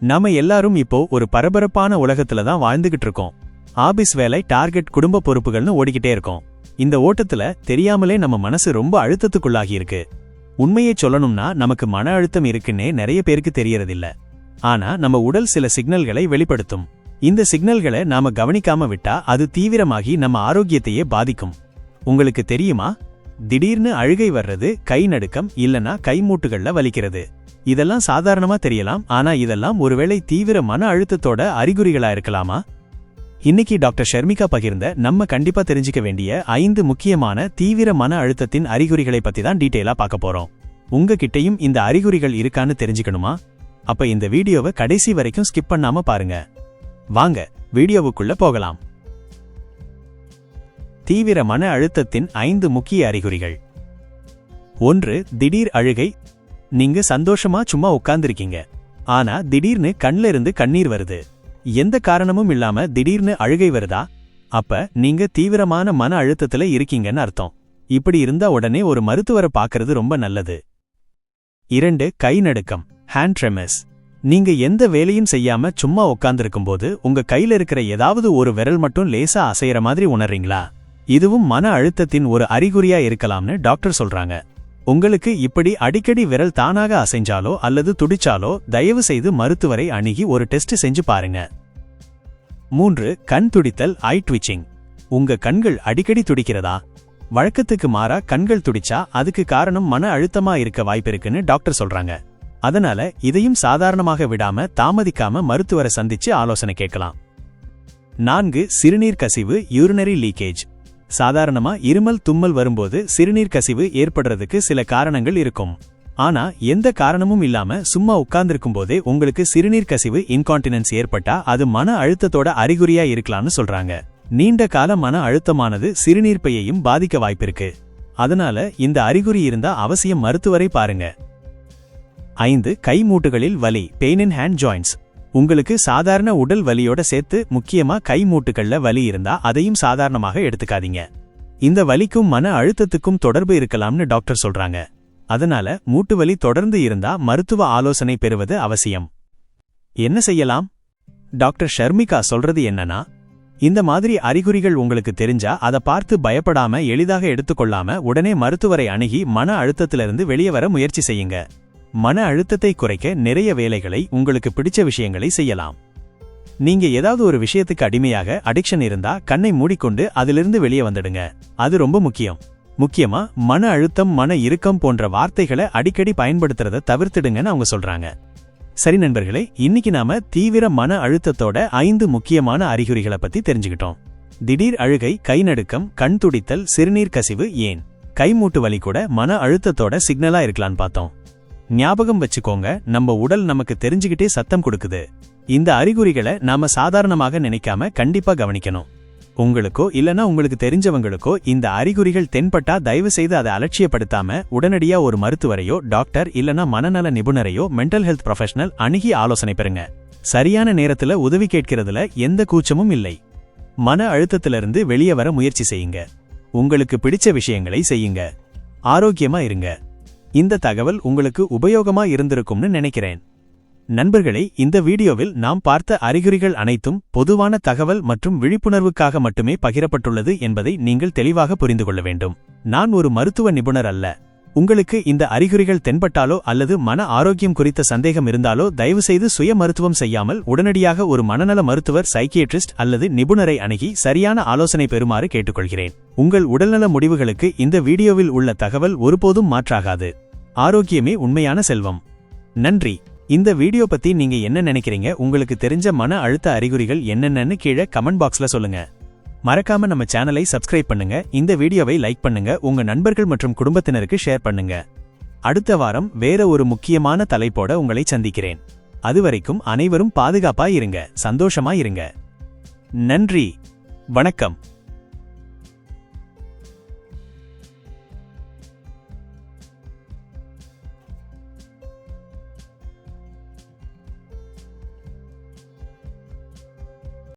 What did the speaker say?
நாம எல்லாரும் இப்போ ஒரு பரபரப்பான உலகத்துல தான் வாழ்ந்துகிட்டு இருக்கோம். ஆபீஸ் வேலை டார்கெட் குடும்ப பொறுப்புகள்னு ஓடிக்கிட்டே இருக்கோம். இந்த ஓட்டத்துல தெரியாமலே நம்ம மனசு ரொம்ப அழுத்தத்துக்குள்ளாகி இருக்கு. உண்மையை சொல்லணும்னா நமக்கு மன அழுத்தம் இருக்குன்னே நிறைய பேருக்கு தெரியறதில்ல. ஆனா நம்ம உடல் சில சிக்னல்களை வெளிப்படுத்தும். இந்த சிக்னல்களை நாம கவனிக்காம விட்டா அது தீவிரமாகி நம்ம ஆரோக்கியத்தையே பாதிக்கும். உங்களுக்கு தெரியுமா? திடீர்னு அழுகை வர்றது கை நடுக்கம் இல்லனா கைமூட்டுகள்ல வலிக்கிறது. இதெல்லாம் சாதாரணமா தெரியலாம் ஆனா இதெல்லாம் ஒருவேளை தீவிர மன அழுத்தத்தோட அறிகுறிகளா இருக்கலாமா? இன்னைக்கு டாக்டர் ஷர்மிகா பகிர்ந்த நம்ம கண்டிப்பா தெரிஞ்சுக்க வேண்டிய ஐந்து முக்கியமான தீவிர மன அழுத்தத்தின் அறிகுறிகளை பத்தி தான் டீட்டெயிலா பார்க்க போறோம். உங்ககிட்டயும் இந்த அறிகுறிகள் இருக்கான்னு தெரிஞ்சுக்கணுமா? அப்ப இந்த வீடியோவை கடைசி வரைக்கும் ஸ்கிப் பண்ணாம பாருங்க. வாங்க வீடியோவுக்குள்ள போகலாம். தீவிர மன அழுத்தத்தின் ஐந்து முக்கிய அறிகுறிகள். ஒன்று திடீர் அழுகை நீங்க சந்தோஷமா சும்மா உட்கார்ந்துருக்கீங்க. ஆனா திடீர்னு கண்ல இருந்து கண்ணீர் வருது. எந்த காரணமும் இல்லாம திடீர்னு அழுகை வருதா? அப்ப நீங்க தீவிரமான மன அழுத்தத்துல இருக்கீங்கன்னு அர்த்தம். இப்படி இருந்தா உடனே ஒரு மருத்துவரை பார்க்கறது ரொம்ப நல்லது. இரண்டு கை நடுக்கம் ஹேண்ட் ட்ரெமஸ் நீங்க எந்த வேலையும் செய்யாம சும்மா உட்கார்ந்திருக்கும்போது உங்க கையில இருக்கிற ஏதாவது ஒரு விரல் மட்டும் லேசா அசையற மாதிரி உணர்றீங்களா? இதுவும் மன அழுத்தத்தின் ஒரு அறிகுறியா இருக்கலாம்னு டாக்டர் சொல்றாங்க. உங்களுக்கு இப்படி அடிக்கடி விரல் தானாக அசைஞ்சாலோ அல்லது துடிச்சாலோ தயவு செய்து மருத்துவரை அணுகி ஒரு டெஸ்ட் செஞ்சு பாருங்க. மூன்று கண் துடித்தல் ஐ ட்விச்சிங் உங்க கண்கள் அடிக்கடி துடிக்கிறதா? வழக்கத்துக்கு மாறா கண்கள் துடிச்சா அதுக்கு காரணம் மன அழுத்தமா இருக்க வாய்ப்பிருக்குன்னு டாக்டர் சொல்றாங்க. அதனால இதையும் சாதாரணமாக விடாம தாமதிக்காம மருத்துவரை சந்திச்சு ஆலோசனை கேட்கலாம். நான்கு சிறுநீர் கசிவு யூரினரி லீக்கேஜ் சாதாரணமா இருமல் தும்மல் வரும்போது சிறுநீர் கசிவு ஏற்படுறதுக்கு சில காரணங்கள் இருக்கும். ஆனா எந்த காரணமும் இல்லாம சும்மா உட்கார்ந்திருக்கும் போதே உங்களுக்கு சிறுநீர் கசிவு இன்கான்டினன்ஸ் ஏற்பட்டா அது மன அழுத்தத்தோட அறிகுறியா இருக்கலாம்னு சொல்றாங்க. நீண்ட கால மன அழுத்தமானது சிறுநீர்ப்பையையும் பாதிக்க வாய்ப்பிருக்கு. அதனால இந்த அறிகுறி இருந்தா அவசியம் மருத்துவரை பாருங்க. ஐந்து கை மூட்டுகளில் வலி பெயின் இன் ஹேண்ட் ஜாயின்ஸ் உங்களுக்கு சாதாரண உடல் வலியோட சேர்த்து முக்கியமா கை மூட்டுகள்ல வலி இருந்தா அதையும் சாதாரணமாக எடுத்துக்காதீங்க. இந்த வலிக்கும் மன அழுத்தத்துக்கும் தொடர்பு இருக்கலாம்னு டாக்டர் சொல்றாங்க. அதனால மூட்டு வலி தொடர்ந்து இருந்தா மருத்துவ ஆலோசனை பெறுவது அவசியம். என்ன செய்யலாம்? டாக்டர் ஷர்மிகா சொல்றது என்னன்னா இந்த மாதிரி அறிகுறிகள் உங்களுக்கு தெரிஞ்சா அதை பார்த்து பயப்படாம எளிதாக எடுத்துக்கொள்ளாம உடனே மருத்துவரை அணுகி மன அழுத்தத்திலிருந்து வெளியே வர முயற்சி செய்யுங்க. மன அழுத்தத்தை குறைக்க நிறைய வேலைகளை உங்களுக்கு பிடிச்ச விஷயங்களை செய்யலாம். நீங்க ஏதாவது ஒரு விஷயத்துக்கு அடிமையாக அடிக்ஷன் இருந்தா கண்ணை மூடிக்கொண்டு அதிலிருந்து வெளியே வந்துடுங்க. அது ரொம்ப முக்கியம். முக்கியமா மன அழுத்தம் மன இறுக்கம் போன்ற வார்த்தைகளை அடிக்கடி பயன்படுத்துறத தவிர்த்துடுங்கன்னு அவங்க சொல்றாங்க. சரி நண்பர்களே இன்னைக்கு நாம தீவிர மன அழுத்தத்தோட ஐந்து முக்கியமான அறிகுறிகளை பத்தி தெரிஞ்சுக்கிட்டோம். திடீர் அழுகை கை நடுக்கம் கண் துடித்தல் சிறுநீர் கசிவு ஏன்? கைமூட்டு வலி கூட மன அழுத்தத்தோட சிக்னலா இருக்கலான்னு பார்த்தோம். ஞாபகம் வச்சுக்கோங்க நம்ம உடல் நமக்கு தெரிஞ்சுக்கிட்டே சத்தம் கொடுக்குது. இந்த அறிகுறிகளை நாம சாதாரணமாக நினைக்காம கண்டிப்பா கவனிக்கணும். உங்களுக்கோ இல்லனா உங்களுக்கு தெரிஞ்சவங்களுக்கோ இந்த அறிகுறிகள் தென்பட்டா தயவு செய்து அதை அலட்சியப்படுத்தாம உடனடியா ஒரு மருத்துவரையோ டாக்டர் இல்லனா மனநல நிபுணரையோ மென்டல் ஹெல்த் ப்ரொஃபஷனல் அணுகி ஆலோசனை பெறுங்க. சரியான நேரத்துல உதவி கேட்கிறதுல எந்த கூச்சமும் இல்லை. மன அழுத்தத்திலிருந்து வெளியே வர முயற்சி செய்யுங்க. உங்களுக்கு பிடிச்ச விஷயங்களை செய்யுங்க. ஆரோக்கியமா இருங்க. இந்த தகவல் உங்களுக்கு உபயோகமா இருந்திருக்கும்னு நினைக்கிறேன். நண்பர்களே இந்த வீடியோவில் நாம் பார்த்த அறிகுறிகள் அனைத்தும் பொதுவான தகவல் மற்றும் விழிப்புணர்வுக்காக மட்டுமே பகிரப்பட்டுள்ளது என்பதை நீங்கள் தெளிவாக புரிந்து கொள்ள வேண்டும். நான் ஒரு மருத்துவ நிபுணர் அல்ல. உங்களுக்கு இந்த அறிகுறிகள் தென்பட்டாலோ அல்லது மன ஆரோக்கியம் குறித்த சந்தேகம் இருந்தாலோ தயவுசெய்து சுய மருத்துவம் செய்யாமல் உடனடியாக ஒரு மனநல மருத்துவர் சைக்கியட்ரிஸ்ட் அல்லது நிபுணரை அணுகி சரியான ஆலோசனை பெறுமாறு கேட்டுக்கொள்கிறேன். உங்கள் உடல்நல முடிவுகளுக்கு இந்த வீடியோவில் உள்ள தகவல் ஒருபோதும் மாற்றாகாது. ஆரோக்கியமே உண்மையான செல்வம். நன்றி. இந்த வீடியோ பத்தி நீங்க என்ன நினைக்கிறீங்க? உங்களுக்கு தெரிஞ்ச மன அழுத்த அறிகுறிகள் என்னென்னு கீழே கமெண்ட் பாக்ஸ்ல சொல்லுங்க. மறக்காம நம்ம சேனலை சப்ஸ்கிரைப் பண்ணுங்க. இந்த வீடியோவை லைக் பண்ணுங்க. உங்க நண்பர்கள் மற்றும் குடும்பத்தினருக்கு ஷேர் பண்ணுங்க. அடுத்த வாரம் வேற ஒரு முக்கியமான தலைப்போட உங்களை சந்திக்கிறேன். அதுவரைக்கும் அனைவரும் பாதுகாப்பா இருங்க. சந்தோஷமா இருங்க. நன்றி. வணக்கம்.